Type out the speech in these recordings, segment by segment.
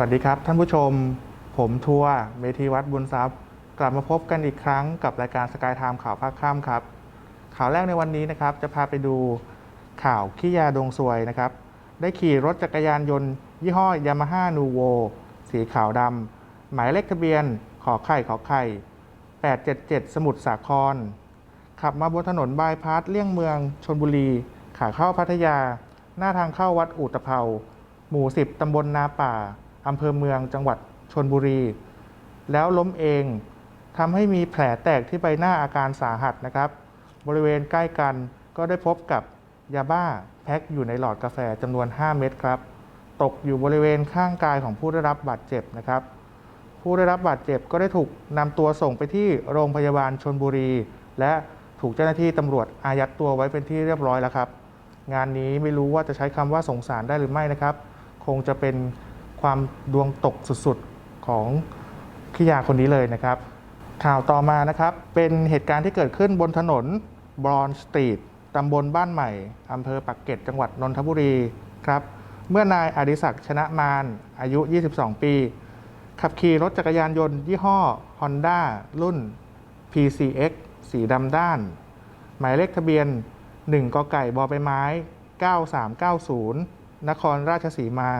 วัสดีครับ ท่านผู้ชม ผมทัวร์เมธีวัดบุญทรัพย์ กลับมาพบกันอีกครั้งกับรายการสกายไทม์ข่าวภาคค่ำครับ ข่าวแรกในวันนี้นะครับ จะพาไปดูข่าวขี้ยาดงซวยนะครับ ได้ขี่รถจักรยานยนต์ ยี่ห้อยามาฮ่านูโวสีขาวดำหมายเลขทะเบียนขอไข่ขอไข่ 877 สมุทรสาคร ขับมาบนถนนบายพาสเลี่ยงเมืองชนบุรี ขาเข้าพัทยา หน้าทางเข้าวัดอุตภเปาหมู่ 10ตำบลนาป่า อำเภอเมืองจังหวัดชนบุรี แล้วล้มเองทำให้มีแผลแตกที่ใบหน้าอาการสาหัสนะครับ บริเวณใกล้กันก็ได้พบกับยาบ้าแพ็คอยู่ในหลอดกาแฟจำนวน 5 เม็ดครับ ตกอยู่บริเวณข้างกายของผู้ได้รับบาดเจ็บนะครับ ผู้ได้รับบาดเจ็บก็ได้ถูกนำตัวส่งไปที่โรงพยาบาลชนบุรี และถูกเจ้าหน้าที่ตำรวจอายัดตัวไว้เป็นที่เรียบร้อยแล้วครับ งานนี้ไม่รู้ว่าจะใช้คำว่าสงสารได้หรือไม่นะครับ คงจะเป็น ความดวงตกสุดๆของขี้ยาคนนี้เลยนะครับ ข่าวต่อมานะครับ เป็นเหตุการณ์ที่เกิดขึ้นบนถนนบรอนสตรีทตำบลบ้านใหม่อำเภอปักเกร็ดจังหวัดนนทบุรีครับ เมื่อนายอดิศักดิ์ชนะมานอายุ 22 ปี ขับขี่รถจักรยานยนต์ยี่ห้อ Honda รุ่น PCX สีดำด้าน หมายเลขทะเบียน 1กไก่บอใบไม้ 9390 นครราชสีมา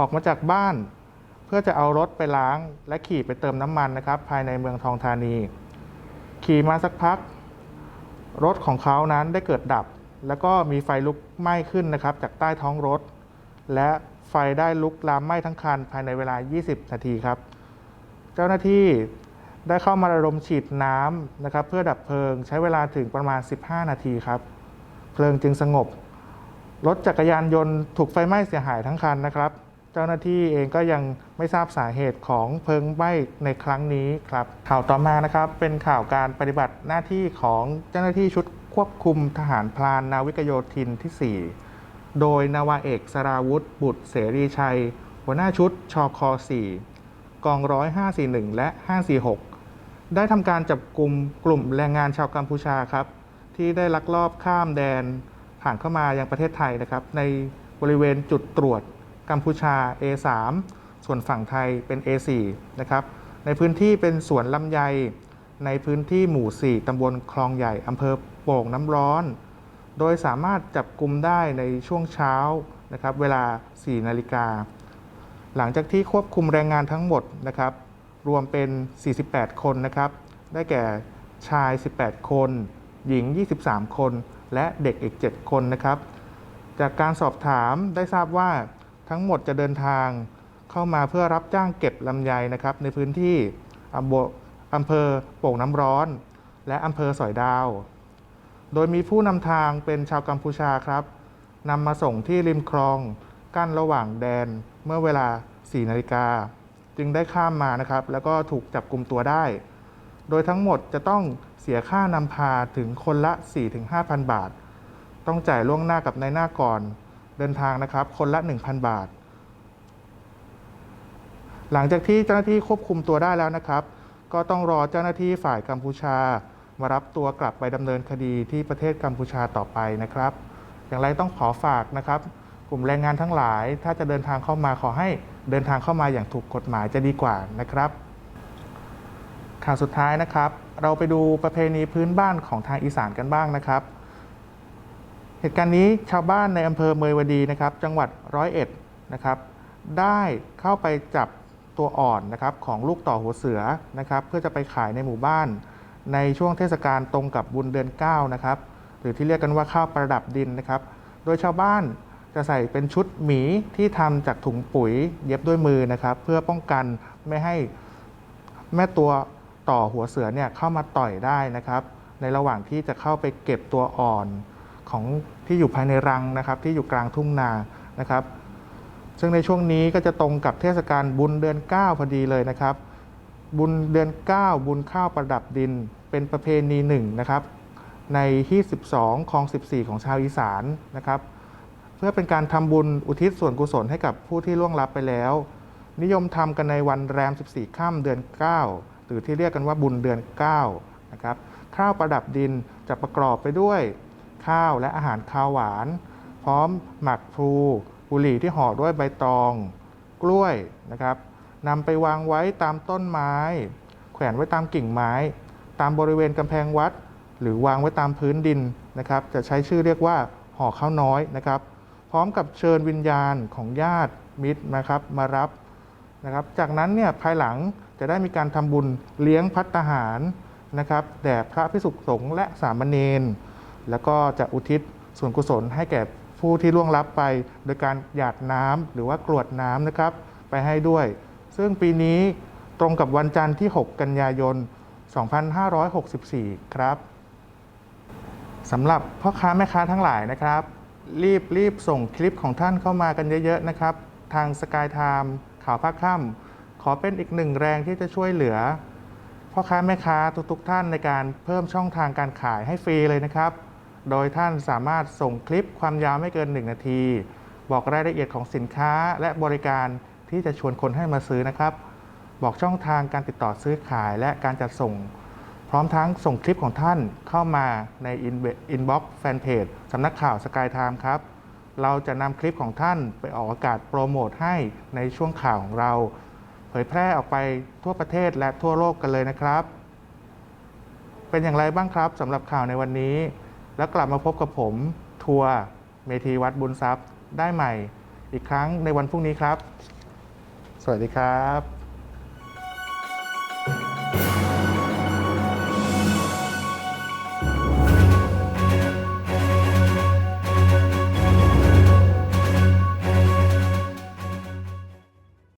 ออกมาจากบ้าน เพื่อจะเอารถไปล้าง และขี่ไปเติมน้ำมันนะครับ ภายในเมืองทองธานี ขี่มาสักพัก รถของเขานั้นได้เกิดดับ แล้วก็มีไฟลุกไหม้ขึ้นนะครับ จากใต้ท้องรถ และไฟได้ลุกลามไหม้ทั้งคัน ภายในเวลา 20 นาทีครับ เจ้าหน้าที่ได้เข้ามาระดมฉีดน้ำนะครับ เพื่อดับเพลิงใช้เวลาถึงประมาณ 15 นาทีครับ เพลิงจึงสงบ รถจักรยานยนต์ถูกไฟไหม้เสียหายทั้งคันนะครับ เจ้าหน้าที่เองก็ยังไม่ทราบสาเหตุของเพลิงไหม้ในครั้งนี้ครับ ข่าวต่อมานะครับเป็นข่าวการปฏิบัติหน้าที่ของเจ้าหน้าที่ชุดควบคุมทหารพลานนาวิกโยธินที่ 4 โดยนาวาเอกสราวุธ บุตรเสรีชัย หัวหน้าชุดชอค4กองร้อย541 และ 546 ได้ทำการจับกลุ่มกลุ่มแรงงานชาวกัมพูชาครับ ที่ได้ลักลอบข้ามแดนผ่านเข้ามายังประเทศไทยนะครับ ในบริเวณจุดตรวจ กัมพูชา A3 ส่วนฝั่งไทยเป็น A4 นะครับ ในพื้นที่เป็นสวนลำไย ในพื้นที่หมู่ 4ตำบลคลองใหญ่อำเภอโป่งน้ำร้อน โดยสามารถจับกลุ่มได้ในช่วงเช้านะครับ เวลา 4 นาฬิกา หลังจากที่ควบคุมแรงงานทั้งหมดนะครับ รวมเป็น 48 คนนะครับ ได้แก่ชาย 18 คน หญิง 23 คน และเด็กอีก 7 คนนะครับ จากการสอบถามได้ทราบว่า ทั้งหมดจะเดินทางเข้ามาเพื่อรับจ้างเก็บลำไยนะครับ ในพื้นที่อำเภออำเภอโป่งน้ำร้อน และอำเภอสอยดาว โดยมีผู้นำทางเป็นชาวกัมพูชาครับนำมาส่งที่ริมคลองกั้นระหว่างแดนเมื่อเวลา 4 นาฬิกา จึงได้ข้ามมานะครับ แล้วก็ถูกจับกลุ่มตัวได้ โดยทั้งหมดจะต้องเสียค่านำพาถึงคนละ 4-5,000 บาท ต้องจ่ายล่วงหน้ากับนายหน้าก่อน เดินทางนะครับ คนละ 1,000 บาท หลังจากที่เจ้าหน้าที่ควบคุมตัวได้แล้วนะครับ ก็ต้องรอเจ้าหน้าที่ฝ่ายกัมพูชา มารับตัวกลับไปดำเนินคดีที่ประเทศกัมพูชาต่อไปนะครับ อย่างไรต้องขอฝากนะครับ กลุ่มแรงงานทั้งหลาย ถ้าจะเดินทางเข้ามาขอให้เดินทางเข้ามาอย่างถูกกฎหมายจะดีกว่านะครับข่าวสุดท้ายนะครับ เราไปดูประเพณีพื้นบ้านของทางอีสานกันบ้างนะครับ เหตุการณ์นี้ชาวบ้านในอำเภอเมยวดีนะครับ จังหวัดร้อยเอ็ดนะครับ ได้เข้าไปจับตัวอ่อนนะครับของลูกต่อหัวเสือนะครับ เพื่อจะไปขายในหมู่บ้าน ในช่วงเทศกาลตรงกับบุญเดือน9นะครับ หรือที่เรียกกันว่าข้าวประดับดินนะครับ โดยชาวบ้านจะใส่เป็นชุดหมีที่ทำจากถุงปุ๋ยเย็บด้วยมือนะครับ เพื่อป้องกันไม่ให้แม่ตัวต่อหัวเสือเนี่ยเข้ามาต่อยได้นะครับ ในระหว่างที่จะเข้าไปเก็บตัวอ่อน ของที่อยู่ภายในรังนะครับ ที่อยู่กลางทุ่งนานะครับ ซึ่งในช่วงนี้ก็จะตรงกับเทศกาลบุญเดือน 9 พอดีเลยนะครับ บุญเดือน 9 บุญข้าวประดับดิน เป็นประเพณีหนึ่งนะครับในที่12คลอง 14 ของชาวอีสานนะครับ เพื่อเป็นการทำบุญอุทิศส่วนกุศลให้กับผู้ที่ล่วงลับไปแล้ว นิยมทำกันในวันแรม 14 ค่ำเดือน 9 หรือที่เรียกกันว่าบุญเดือน 9 นะครับข้าวประดับดินจะประกอบไปด้วย ข้าวและอาหารข้าวหวาน พร้อมหมักพลูบุหรี่ที่ห่อด้วยใบตอง กล้วยนะครับนำไปวางไว้ตามต้นไม้ แขวนไว้ตามกิ่งไม้ ตามบริเวณกำแพงวัด หรือวางไว้ตามพื้นดินนะครับ จะใช้ชื่อเรียกว่าห่อข้าวน้อยนะครับ พร้อมกับเชิญวิญญาณของญาติมิตรนะครับมารับนะครับ จากนั้นเนี่ยภายหลังจะได้มีการทำบุญเลี้ยงพัตตาหารนะครับแด่พระพิสุสงฆ์และสามเณร แล้วก็จะอุทิศส่วนกุศลให้แก่ผู้ที่ล่วงลับไป โดยการหยาดน้ำหรือว่ากรวดน้ำนะครับ ไปให้ด้วย ซึ่งปีนี้ตรงกับวันจันทร์ที่ 6 กันยายน 2564 ครับสำหรับพ่อค้าแม่ค้าทั้งหลายนะครับ รีบรีบส่งคลิปของท่านเข้ามากันเยอะๆนะครับ ทางสกายไทม์ข่าวภาคค่ำขอเป็นอีกหนึ่งแรงที่จะช่วยเหลือพ่อค้าแม่ค้าทุกๆท่านในการเพิ่มช่องทางการขายให้ฟรีเลยนะครับ โดยท่านสามารถส่งคลิปความยาวไม่เกิน 1 นาที บอกรายละเอียดของสินค้าและบริการที่จะชวนคนให้มาซื้อนะครับ บอกช่องทางการติดต่อซื้อขายและการจัดส่ง พร้อมทั้งส่งคลิปของท่านเข้ามาในอินบ็อกซ์แฟนเพจสำนักข่าวสกายไทม์ครับ เราจะนำคลิปของท่านไปออกอากาศโปรโมทให้ในช่วงข่าวของเรา เผยแพร่ออกไปทั่วประเทศและทั่วโลกกันเลยนะครับ เป็นอย่างไรบ้างครับสำหรับข่าวในวันนี้ แล้วกลับมาพบกับผมทัวร์เมธีวัดบุญทรัพย์ได้ใหม่ อีกครั้งในวันพรุ่งนี้ครับ สวัสดีครับ